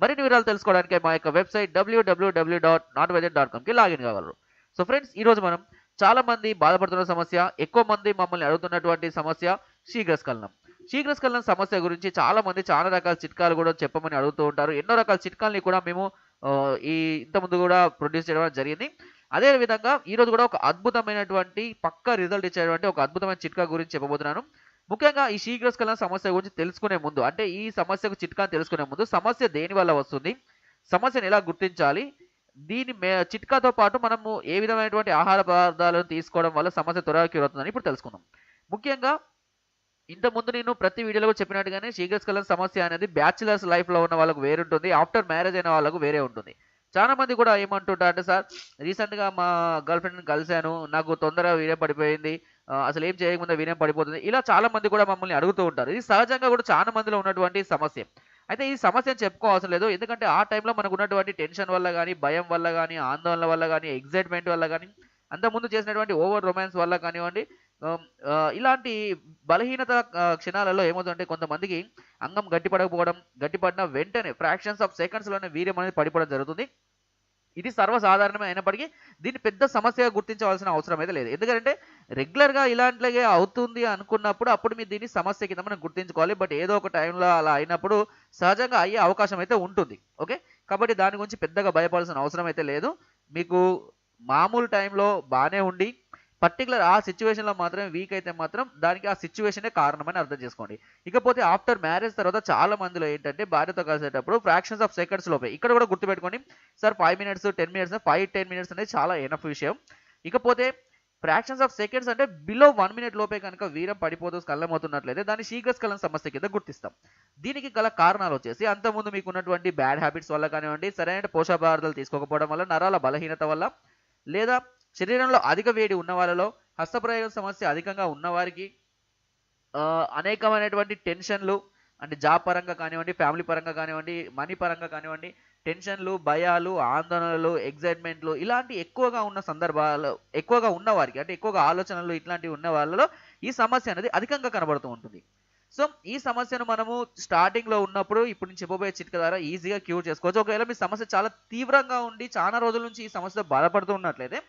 మరిన్ని వివరాలు తెలుసుకోవడానికి మా యొక్క వెబ్సైట్ డబ్ల్యూడబ్ల్యూడబ్ల్యూ డాట్ నాట్ వైద్యం డాట్ కామ్కి లాగిన్ కాగలరు సో ఫ్రెండ్స్ ఈరోజు మనం చాలా మంది బాధపడుతున్న సమస్య ఎక్కువ మంది మమ్మల్ని అడుగుతున్నటువంటి సమస్య శీఘ్రస్ఖలనం. శీఘ్రస్ఖలనం సమస్య గురించి చాలా మంది చాలా రకాల చిట్కాలు కూడా చెప్పమని అడుగుతూ ఉంటారు. ఎన్నో రకాల చిట్కాలని కూడా మేము ఈ ఇంతకుముందు కూడా ప్రొడ్యూస్ చేయడం జరిగింది. అదే విధంగా ఈ రోజు కూడా ఒక అద్భుతమైనటువంటి పక్క రిజల్ట్ ఇచ్చేటువంటి ఒక అద్భుతమైన చిట్కా గురించి చెప్పబోతున్నాను. ముఖ్యంగా ఈ శీఘ్రస్ఖలన సమస్య గురించి తెలుసుకునే ముందు అంటే ఈ సమస్యకు చిట్కాను తెలుసుకునే ముందు సమస్య దేని వల్ల వస్తుంది సమస్యను ఎలా గుర్తించాలి దీని మే చిట్కాతో పాటు మనము ఏ విధమైనటువంటి ఆహార పదార్థాలను తీసుకోవడం వల్ల సమస్య త్వరగా క్యూర్ అవుతుందని ఇప్పుడు తెలుసుకుందాం. ముఖ్యంగా ఇంత ముందు నేను ప్రతి వీడియోలో చెప్పినట్టుగానే శీఘ్రస్ఖలన సమస్య అనేది బ్యాచిలర్స్ లైఫ్లో ఉన్న వాళ్ళకు వేరుంటుంది ఆఫ్టర్ మ్యారేజ్ అయిన వాళ్ళకు వేరే ఉంటుంది. చాలా మంది కూడా ఏమంటుంటారు అంటే సార్ రీసెంట్గా మా గర్ల్ ఫ్రెండ్ని కలిశాను. నాకు తొందరగా వీడియో పడిపోయింది. అసలు ఏం చేయకుండా వీర్యం పడిపోతుంది. ఇలా చాలా మంది కూడా మమ్మల్ని అడుగుతూ ఉంటారు. ఇది సహజంగా కూడా చాలా మందిలో ఉన్నటువంటి సమస్య. అయితే ఈ సమస్యను చెప్పుకోవాల్సిన లేదు. ఎందుకంటే ఆ టైంలో మనకు ఉన్నటువంటి టెన్షన్ వల్ల కానీ భయం వల్ల కానీ ఆందోళన వల్ల కానీ ఎగ్జైట్మెంట్ వల్ల కానీ అంతకుముందు చేసినటువంటి ఓవర్ రొమాన్స్ వల్ల కానివ్వండి Um, uh, ఇలాంటి బలహీనత uh, క్షణాలలో ఏమవుతుందంటే కొంతమందికి అంగం గట్టిపడకపోవడం గట్టిపడిన వెంటనే ఫ్రాక్షన్స్ ఆఫ్ సెకండ్స్లోనే వీర్యం అనేది పడిపోవడం జరుగుతుంది. ఇది సర్వసాధారణమే అయినప్పటికీ దీన్ని పెద్ద సమస్యగా గుర్తించవలసిన అవసరం అయితే లేదు. ఎందుకంటే రెగ్యులర్గా ఇలాంటిలాగే అవుతుంది అనుకున్నప్పుడు అప్పుడు మీరు దీన్ని సమస్య కింద మనం గుర్తించుకోవాలి. బట్ ఏదో ఒక టైంలో అలా అయినప్పుడు సహజంగా అయ్యే అవకాశం అయితే ఉంటుంది. ఓకే? కాబట్టి దాని గురించి పెద్దగా భయపడాల్సిన అవసరం అయితే లేదు. మీకు మామూలు టైంలో బాగానే ఉండి పర్టికులర్ ఆ సిచ్యువేషన్లో మాత్రమే వీక్ అయితే మాత్రం దానికి ఆ సిచ్యువేషనే కారణమని అర్థం చేసుకోండి. ఇకపోతే ఆఫ్టర్ మ్యారేజ్ తర్వాత చాలా మందిలో ఏంటంటే భార్యతో కలిసేటప్పుడు ఫ్రాక్షన్స్ ఆఫ్ సెకండ్స్ లోపే. ఇక్కడ కూడా గుర్తుపెట్టుకోండి. Sir five minutes ten minutes five ten minutes అనేది చాలా ఎనఫ్ విషయం. ఇకపోతే ఫ్రాక్షన్స్ ఆఫ్ సెకండ్స్ అంటే బిలో వన్ మినిట్ లోపే కనుక వీరం పడిపోతూ స్కలమవుతున్నట్లయితే దాన్ని శీఘ్రస్కలన సమస్య కింద గుర్తిస్తాం. దీనికి గల కారణాలు వచ్చేసి అంతకుముందు మీకు ఉన్నటువంటి బ్యాడ్ హ్యాబిట్స్ వల్ల కానివ్వండి సరైన పోషకాహారాలు తీసుకోకపోవడం వల్ల నరాల బలహీనత వల్ల లేదా శరీరంలో అధిక వేడి ఉన్న వాళ్ళలో హస్తప్రయోగం సమస్య అధికంగా ఉన్నవారికి అనేకమైనటువంటి టెన్షన్లు అంటే జాబ్ పరంగా కానివ్వండి ఫ్యామిలీ పరంగా కానివ్వండి మనీ పరంగా కానివ్వండి టెన్షన్లు భయాలు ఆందోళనలు ఎగ్జైట్మెంట్లు ఇలాంటి ఎక్కువగా ఉన్న సందర్భాలు ఎక్కువగా ఉన్నవారికి అంటే ఎక్కువగా ఆలోచనలు ఇట్లాంటివి ఉన్న వాళ్ళలో ఈ సమస్య అనేది అధికంగా కనబడుతూ ఉంటుంది. సో ఈ సమస్యను మనము స్టార్టింగ్లో ఉన్నప్పుడు ఇప్పుడు నేను చెప్పబోయే చిట్క ద్వారా ఈజీగా క్యూర్ చేసుకోవచ్చు. ఒకవేళ మీ సమస్య చాలా తీవ్రంగా ఉండి చాలా రోజుల నుంచి ఈ సమస్యతో బాధపడుతూ ఉన్నట్లయితే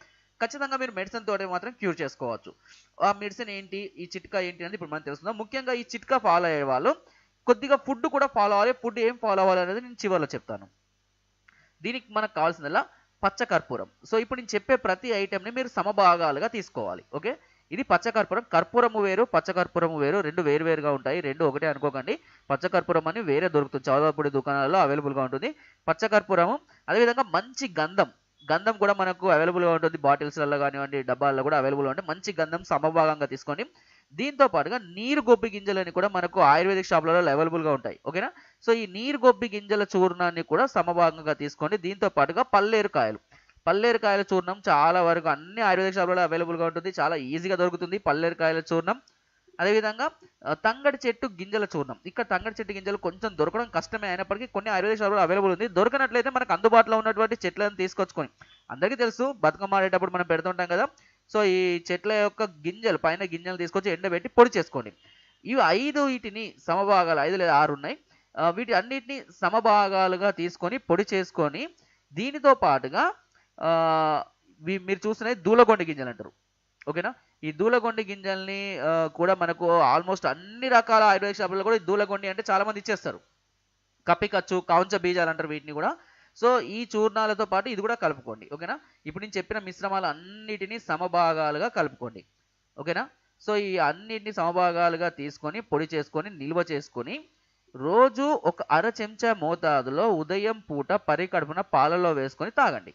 ఖచ్చితంగా మీరు మెడిసిన్ తోటి మాత్రం క్యూర్ చేసుకోవచ్చు. ఆ మెడిసిన్ ఏంటి? ఈ చిట్కా ఏంటి అనేది ఇప్పుడు మనం తెలుసుకుందాం ముఖ్యంగా ఈ చిట్కా ఫాలో అయ్యే వాళ్ళు కొద్దిగా ఫుడ్ కూడా ఫాలో అవ్వాలి. ఫుడ్ ఏం ఫాలో అవ్వాలి అనేది నేను చివరిలో చెప్తాను. దీనికి మనకు కావాల్సిందల్లా పచ్చకర్పూరం. సో ఇప్పుడు నేను చెప్పే ప్రతి ఐటెంని మీరు సమభాగాలుగా తీసుకోవాలి. ఓకే ఇది పచ్చకర్పూరం. కర్పూరము వేరు పచ్చకర్పూరము వేరు. రెండు వేరు వేరుగా ఉంటాయి. రెండు ఒకటే అనుకోకండి. పచ్చకర్పూరం అని వేరే దొరుకుతుంది. చౌదపూడి దుకాణాలలో అవైలబుల్గా ఉంటుంది. పచ్చకర్పూరము అదేవిధంగా మంచి గంధం. గంధం కూడా మనకు అవైలబుల్గా ఉంటుంది. బాటిల్స్లలో కానివ్వండి డబ్బాల్లో కూడా అవైలబుల్గా ఉంటుంది. మంచి గంధం సమభాగంగా తీసుకొని దీంతో పాటుగా నీరు గొబ్బి గింజలని కూడా మనకు ఆయుర్వేదిక్ షాప్లలో అవైలబుల్గా ఉంటాయి. ఓకేనా? సో ఈ నీరు గొబ్బి గింజల చూర్ణాన్ని కూడా సమభాగంగా తీసుకోండి దీంతో పాటుగా పల్లేరు కాయలు పల్లేరు కాయల చూర్ణం చాలా వరకు అన్ని ఆయుర్వేదిక షాపులలో అవైలబుల్గా ఉంటుంది. చాలా ఈజీగా దొరుకుతుంది. పల్లేరు కాయల చూర్ణం. అదేవిధంగా తంగడి చెట్టు గింజల చూర్ణం. ఇక్కడ తంగడి చెట్టు గింజలు కొంచెం దొరకడం కష్టమే అయినప్పటికీ కొన్ని ఆయుర్వేద షాపులు అవైలబుల్ ఉంది. దొరకనట్లయితే మనకు అందుబాటులో ఉన్నటువంటి చెట్లను తీసుకొచ్చుకొని అందరికీ తెలుసు బతుకమ్మ ఆడేటప్పుడు మనం పెడుతుంటాం కదా. సో ఈ చెట్ల యొక్క గింజలు పైన గింజలు తీసుకొచ్చి ఎండబెట్టి పొడి చేసుకోండి. ఇవి ఐదు వీటిని సమభాగాలు ఐదు లేదా ఆరు ఉన్నాయి. వీటి అన్నిటిని సమభాగాలుగా తీసుకొని పొడి చేసుకొని దీనితో పాటుగా మీరు చూస్తున్నది దూలగొండ గింజలు అంటారు. ఓకేనా? ఈ దూలగొండి గింజల్ని కూడా మనకు ఆల్మోస్ట్ అన్ని రకాల ఆయుర్వేద షాపుల్లో కూడా ఈ దూలగొండి అంటే చాలామంది ఇచ్చేస్తారు. కప్పికచ్చు కౌంచ బీజాలు అంటారు వీటిని కూడా. సో ఈ చూర్ణాలతో పాటు ఇది కూడా కలుపుకోండి. ఓకేనా? ఇప్పుడు నేను చెప్పిన మిశ్రమాలు అన్నిటినీ సమభాగాలుగా కలుపుకోండి. ఓకేనా? సో ఈ అన్నిటిని సమభాగాలుగా తీసుకొని పొడి చేసుకొని నిల్వ చేసుకొని రోజు ఒక అర చెంచా మోతాదులో ఉదయం పూట పరికడుపున పాలలో వేసుకొని తాగండి.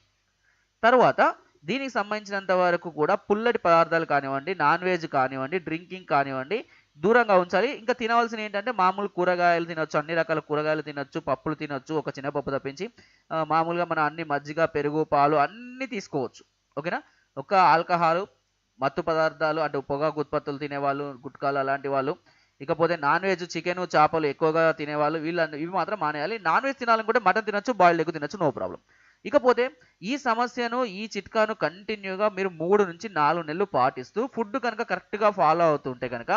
తర్వాత దీనికి సంబంధించినంత వరకు కూడా పుల్లటి పదార్థాలు కానివ్వండి నాన్ వెజ్ కానివ్వండి డ్రింకింగ్ కానివ్వండి దూరంగా ఉంచాలి. ఇంకా తినవలసిన ఏంటంటే మామూలు కూరగాయలు తినొచ్చు అన్ని రకాల కూరగాయలు తినొచ్చు పప్పులు తినొచ్చు ఒక చిన్న పప్పు తప్పించి మామూలుగా మన అన్ని మజ్జిగ పెరుగు పాలు అన్నీ తీసుకోవచ్చు. ఓకేనా? ఒక ఆల్కహాల్ మత్తు పదార్థాలు అంటే పొగాకు ఉత్పత్తులు తినేవాళ్ళు గుట్కాలు అలాంటి వాళ్ళు ఇకపోతే నాన్ వెజ్ చికెన్ చేపలు ఎక్కువగా తినేవాళ్ళు వీళ్ళు ఇవి మాత్రం మానేయాలి. నాన్ వెజ్ తినాలనుకుంటే మటన్ తినొచ్చు బాయిల్డ్ ఎగ్ తినొచ్చు నో ప్రాబ్లం. ఇకపోతే ఈ సమస్యను ఈ చిట్కాను కంటిన్యూగా మీరు మూడు నుంచి నాలుగు నెలలు పాటిస్తూ ఫుడ్ కనుక కరెక్ట్గా ఫాలో అవుతుంటే కనుక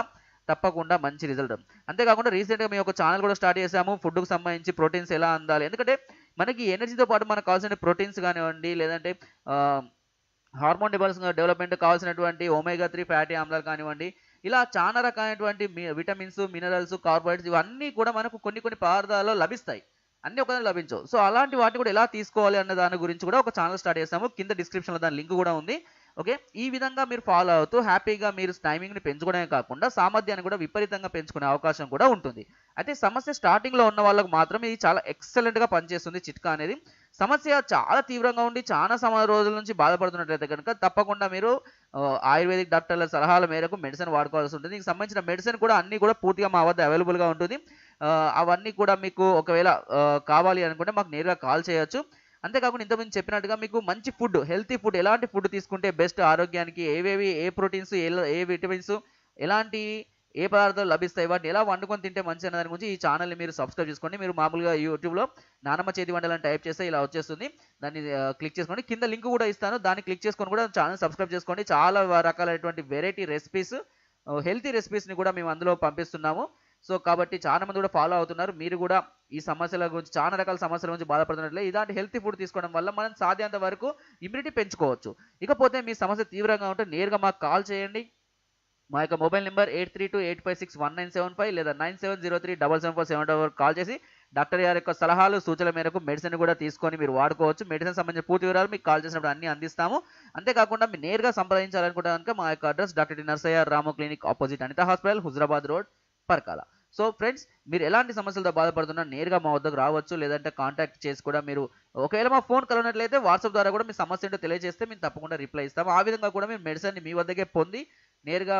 తప్పకుండా మంచి రిజల్ట్ అంతేకాకుండా రీసెంట్గా మేము ఒక ఛానల్ కూడా స్టార్ట్ చేసాము ఫుడ్కు సంబంధించి ప్రోటీన్స్ ఎలా అందాలి? ఎందుకంటే మనకి ఎనర్జీతో పాటు మనకు కావాల్సిన ప్రోటీన్స్ కానివ్వండి లేదంటే హార్మోన్ డెవలప్స్ డెవలప్మెంట్ కావాల్సినటువంటి ఒమేగా త్రీ ఫ్యాటీ ఆమ్లాలు కానివ్వండి ఇలా చాలా రకమైనటువంటి విటమిన్స్ మినరల్స్ కార్బోహైడ్రేట్స్ ఇవన్నీ కూడా మనకు కొన్ని కొన్ని పదార్థాల్లో లభిస్తాయి. అన్ని ఒకదాని లభించవు. సో అలాంటి వాటిని కూడా ఎలా తీసుకోవాలి అన్న దాని గురించి కూడా ఒక ఛానల్ స్టార్ట్ చేసాము కింద డిస్క్రిప్షన్లో దాని లింక్ కూడా ఉంది. ఓకే? ఈ విధంగా మీరు ఫాలో అవుతూ హ్యాపీగా మీరు టైమింగ్ని పెంచుకోవడమే కాకుండా సామర్థ్యాన్ని కూడా విపరీతంగా పెంచుకునే అవకాశం కూడా ఉంటుంది. అయితే సమస్య స్టార్టింగ్లో ఉన్న వాళ్ళకు మాత్రం ఇది చాలా ఎక్సలెంట్గా పనిచేస్తుంది చిట్కా అనేది. సమస్య చాలా తీవ్రంగా ఉండి చాలా సమ రోజుల నుంచి బాధపడుతున్నట్లయితే కనుక తప్పకుండా మీరు ఆయుర్వేదిక్ డాక్టర్ల సలహాల మేరకు మెడిసిన్ వాడుకోవాల్సి ఉంటుంది. దీనికి సంబంధించిన మెడిసిన్ కూడా అన్ని కూడా పూర్తిగా మా వద్ద అవైలబుల్గా ఉంటుంది. అవన్నీ కూడా మీకు ఒకవేళ కావాలి అనుకుంటే మాకు నేరుగా కాల్ చేయొచ్చు. అంతేకాకుండా ఇంతకుముందు చెప్పినట్టుగా మీకు మంచి ఫుడ్ హెల్తీ ఫుడ్ ఎలాంటి ఫుడ్ తీసుకుంటే బెస్ట్ ఆరోగ్యానికి ఏవేవి ఏ ప్రోటీన్స్ ఏ విటమిన్స్ ఎలాంటి ఏ పదార్థాలు లభిస్తాయి వాటిని ఎలా వండుకొని తింటే మంచి అనే దాని గురించి ఈ ఛానల్ని మీరు సబ్స్క్రైబ్ చేసుకోండి. మీరు మామూలుగా యూట్యూబ్లో నానమ్మ చేతి వంటలని టైప్ చేస్తే ఇలా వచ్చేస్తుంది. దాన్ని క్లిక్ చేసుకోండి. కింద లింక్ కూడా ఇస్తాను. దాన్ని క్లిక్ చేసుకొని కూడా ఛానల్ సబ్స్క్రైబ్ చేసుకోండి. చాలా రకాలైనటువంటి వెరైటీ రెసిపీస్ హెల్తీ రెసిపీస్ని కూడా మేము అందులో పంపిస్తున్నాము. సో కాబట్టి చాలా మంది కూడా ఫాలో అవుతున్నారు. మీరు కూడా ఈ సమస్యల గురించి చాలా రకాల సమస్యల గురించి బాధపడుతున్నట్లే ఇలాంటి హెల్తీ ఫుడ్ తీసుకోవడం వల్ల మనం సాధ్యంత వరకు ఇమ్యూనిటీ పెంచుకోవచ్చు. ఇకపోతే మీ సమస్య తీవ్రంగా ఉంటే నేరుగా మాకు కాల్ చేయండి. మా యొక్క mobile number eight three two eight five six one nine seven five లేదా nine seven zero three double seven four seven double call చేసి డాక్టర్ గారి యొక్క సలహాలు సూచనల మేరకు మెడిసిన్ కూడా తీసుకొని మీరు వాడుకోవచ్చు. మెడిసిన్ సంబంధించిన పూర్తి వివరాలు మీకు కాల్ చేసినప్పుడు అన్ని అందిస్తాము. అంతేకాకుండా మీరు నేరుగా సంప్రదించాలనుకుంటే కనుక మా యొక్క address doctor Narsaiah Ramo clinic opposite Anitha hospital Huzurabad road. Parakala so friends మీరు ఎలాంటి సమస్యలతో బాధపడుతున్నా నేరుగా మా వద్దకు రావచ్చు. లేదంటే కాంటాక్ట్ చేసి కూడా మీరు ఒకవేళ మా ఫోన్ కలవనట్లయితే వాట్సాప్ ద్వారా కూడా మీ సమస్య ఏంటో తెలియజేస్తే మేము తప్పకుండా రిప్లై ఇస్తాం. ఆ విధంగా కూడా మీరు మెడిసిన్ని మీ వద్దకే పొంది నేరుగా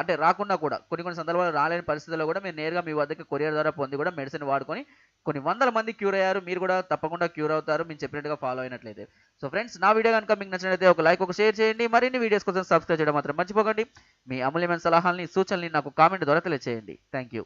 అంటే రాకుండా కూడా కొన్ని కొన్ని సందర్భాలు రాలేని పరిస్థితుల్లో కూడా మీరు నేరుగా మీ వద్దకి కొరియర్ ద్వారా పొంది కూడా మెడిసిన్ వాడుకొని కొన్ని వందల మంది క్యూర్ అయ్యారు. మీరు కూడా తప్పకుండా క్యూర్ అవుతారు. మేము చెప్పినట్టుగా ఫాలో అయినట్లయితే. సో ఫ్రెండ్స్ నా వీడియో కనుక మీకు నచ్చినట్లయితే ఒక లైక్ ఒక షేర్ చేయండి. మరిన్ని వీడియోస్ కోసం సబ్స్క్రైబ్ చేయడం మాత్రం మర్చిపోకండి. మీ అమూల్యమైన సలహాలని సూచనల్ని నాకు కామెంట్ ద్వారా తెలియజేయండి థ్యాంక్ యూ.